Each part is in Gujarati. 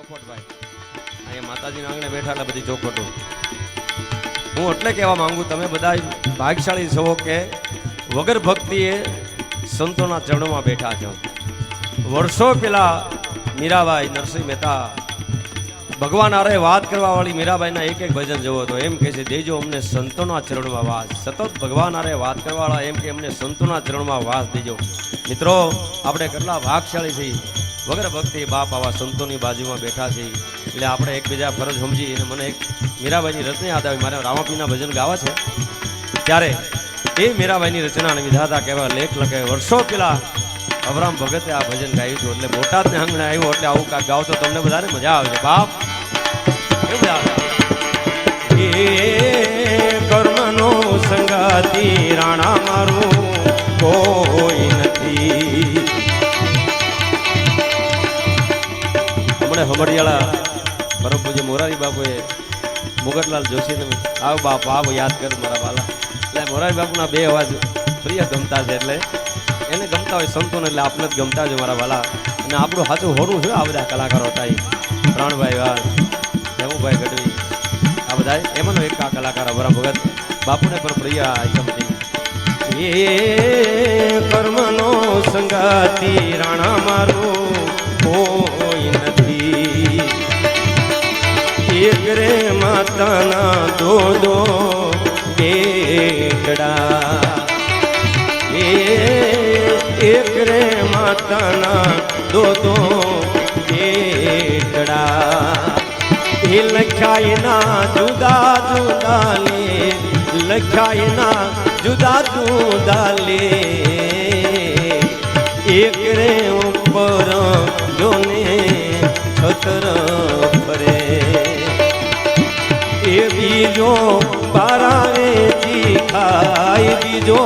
ચોખવટભાઈ. અહીંયા માતાજીના આંગણે બેઠા બધી ચોખવટો. હું એટલે કહેવા માંગુ, તમે બધા ભાગશાળી છો કે વગર ભક્તિએ સંતોના ચરણોમાં બેઠા છો. વર્ષો પહેલાં મીરાબાઈ નરસિંહ મહેતા ભગવાન આરે વાત કરવા વાળી મીરાબાઈના એક એક ભજન જવો તો એમ કહે છે, દેજો અમને સંતોના ચરણમાં વાસ. સતત ભગવાન આરે વાત કરવાવાળા એમ કે, અમને સંતોના ચરણમાં વાસ દેજો. મિત્રો, આપણે કેટલા ભાગશાળી છીએ. વગર ભક્તિ બાપ આવા સંતોની બાજુમાં બેઠા છે. એટલે આપણે એકબીજા ફરજ સમજી અને મને એક મીરાબાઈની રચના યાદ આવી. મારે રામાપીના ભજન ગાવા છે. ત્યારે એ મીરાબાઈની રચના અને વિધાતા કહેવા લેખ લખે, વર્ષો પેલા અભરામ ભગતે આ ભજન ગાયું હતું. એટલે બોટાદને આંગણે આવ્યું. એટલે આવું કાંઈક ગાવ તો તમને બધાને મજા આવશે બાપ કેમ મજા આવે કર્મનો સંગાતી રાણા મારું મુગટલાલ જોશીને આવ બાપ, આવ યાદ કર મારા વાલા. એટલે મોરારી બાપુના બે અવાજ પ્રિય ગમતા છે એટલે એને ગમતા હોય સંતોને એટલે આપણે જ ગમતા છે મારા વાલા. અને આપણું સાચું હોરું છે આ બધા કલાકારો હતા એ પ્રાણભાઈ વાસ હેમુભાઈ ગઢવી, આ બધા. એમાંનો એક આ કલાકાર અવરા ભગત. બાપુને પણ પ્રિય આઈટમ હતી એ કર્મનો સંગાતી રાણા મારું. કોઈ માતાના દો દો બેટડા. એ એક રે માતાના દો દો બેટડા. એ લખાય ના જુદા જુદા લે લખાય ના જુદા જુદા લે. એક રે ઉપર જોને છત્ર બીજો બારાવે ખાય બીજો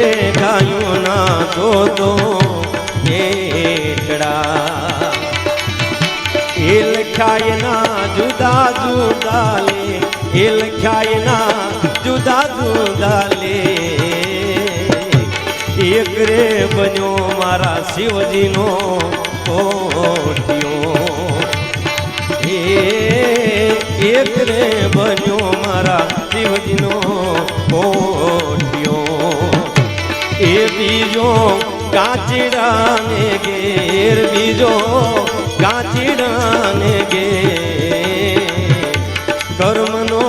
એક રે ગાયું ના દો દો બેટડા એ લખાય ના જુદા જુદા લે એ લખાય ના જુદા જુદા લે. એક રે બન્યો મારા શિવજીનો કોઠિયો. એક રે બન્યો મારા શિવજીનો કોઠિયો. બીજો કાચીડાને ઘેર, બીજો કાચીડાને ઘેર. કર્મનો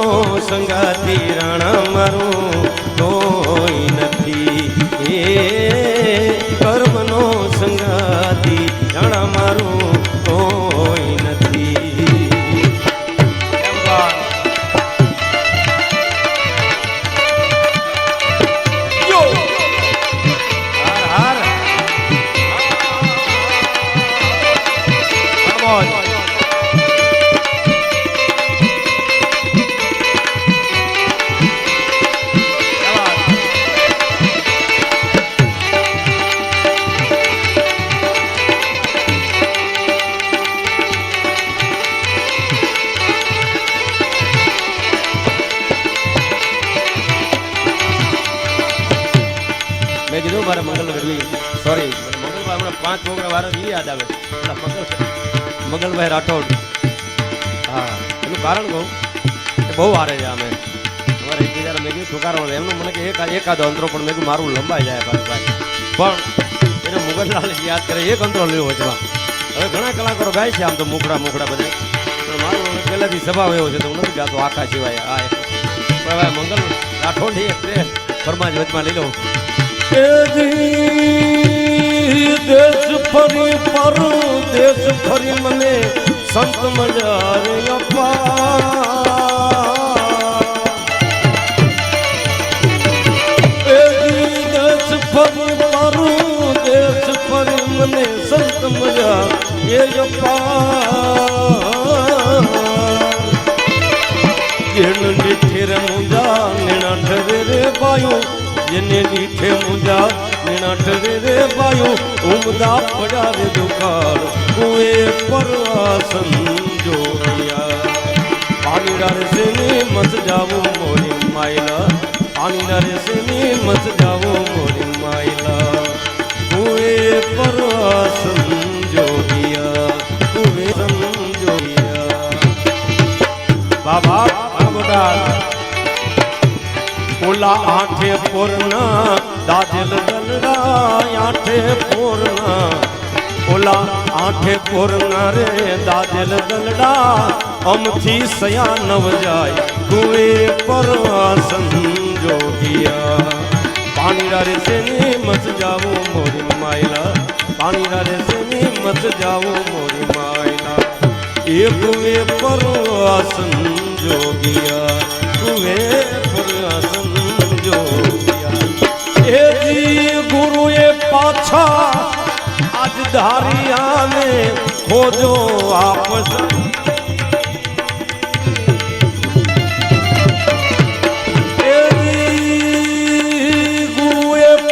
સંગાતી રાણા મારું કોઈ નથી. એ કર્મનો સંગાતી કીધું મારે મંગલ સોરી મંગલભાઈ હમણાં પાંચ વારે એ યાદ આવે. મંગલ રાઠોડ. હા, એનું કારણ કહું કે બહુ વારે છે અમે અમારે એકબીજાને મેં કીધું એમનું મને કે એક અંતરો, પણ મેં મારું લંબાઈ જાય ભાઈ પણ એને મુગલલાલ યાદ કરે, એક અંતરો લેવો વચમાં. હવે ઘણા કલાકારો ગાય છે આમ તો મુખડા મુખડા બધા. પણ મારું પહેલાંથી સ્વભાવ એવો છે તો હું નથી ગાતો આખા સિવાય એક. પણ હવે મંગલ રાઠોડ ફરમાજ વચમાં લઈ લો દી દેશ ફરી પર દેશ ફરી મને સંત મળ્યા રે અપા. દી દેશ ફરી પર દેશ ફરી મને સંત મજા એ અપા. જેણ નીઠે રે મુંજા, નેણા ઠરે રે બાયો જેને નીઠે મુંજા નીણા ઠરે રે બાયો ઉમદા પડ્યા રે દુકાળ કુએ પરવાસન જોયા પાણીડા રે સેની મત જાવો મોરી માયલા. પાણીડા રે સેની મત જાવો મોરી માયલા. કુએ પરવાસન જોયા કુએ સંજોયા બાબા બાબા ઓલા આઠે પોરના દાજલ દલરા આઠે પૂર્ણ. ઓલા આઠે પૂર્ણ રે, દાજલ દલડા, અમથી સયા નવ જાય. કુએ પરવાસન જોગિયા પાણી રે સેની મત જાવો મોરી માયલા? પાણી રે સેની મત જાવો મોરી માયલા? એ કુએ પરવાસન જોગિયા કુએ પરવાસન જોગિયા પાછા આજ ધારિયાને ખોજો આપસ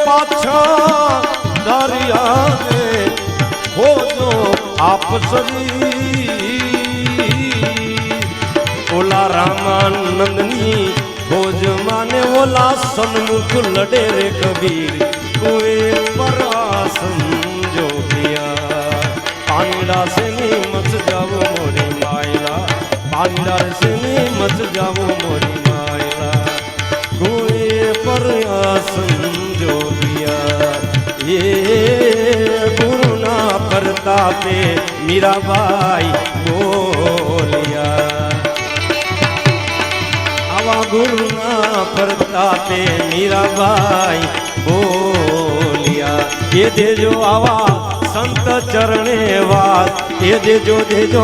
પાછા ધારિયાને ખોજો આપસરી ઓલા રામાનંદની ભોજ માને ઓલા સન્મુખ લડે રે કબીર. કોઈ પરાસન જોગિયા પાણીડા સેની મત જાવો મોરી માયલા પાણીડા સેની મત જાવો મોરી માયલા કોઈ પરાસન જોગિયા એ ગુરુના પ્રતાપે મીરાબાઈ બોલિયા ગુરુના પ્રતાપે મીરાબાઈ બોલ્યા એ દેજો આવા સંત ચરણે વાત. એ દેજો દેજો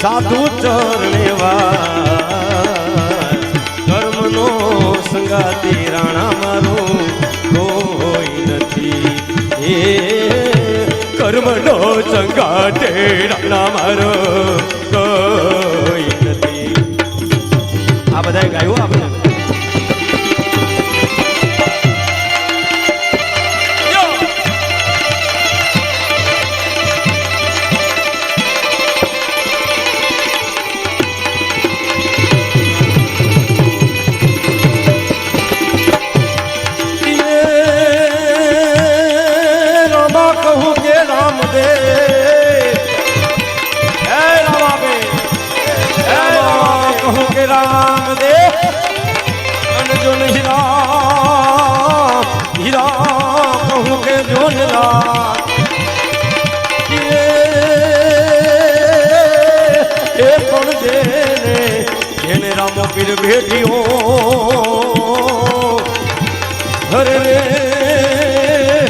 સાધુ ચરણે વાત. કર્મનો સંગાતી રાણા મારું કોઈ નથી. એ કર્મનો સંગાતે રાણા મારો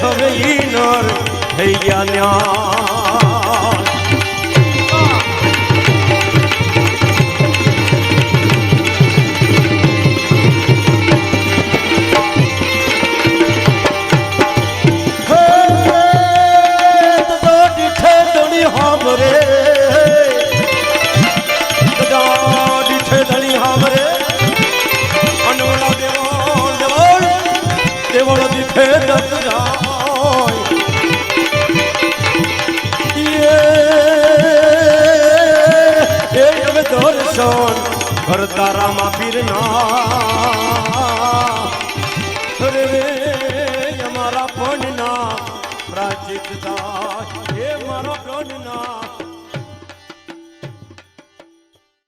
હવે ઈ નર થઈ ગયા ન્યા. ભરતા રામા પીરના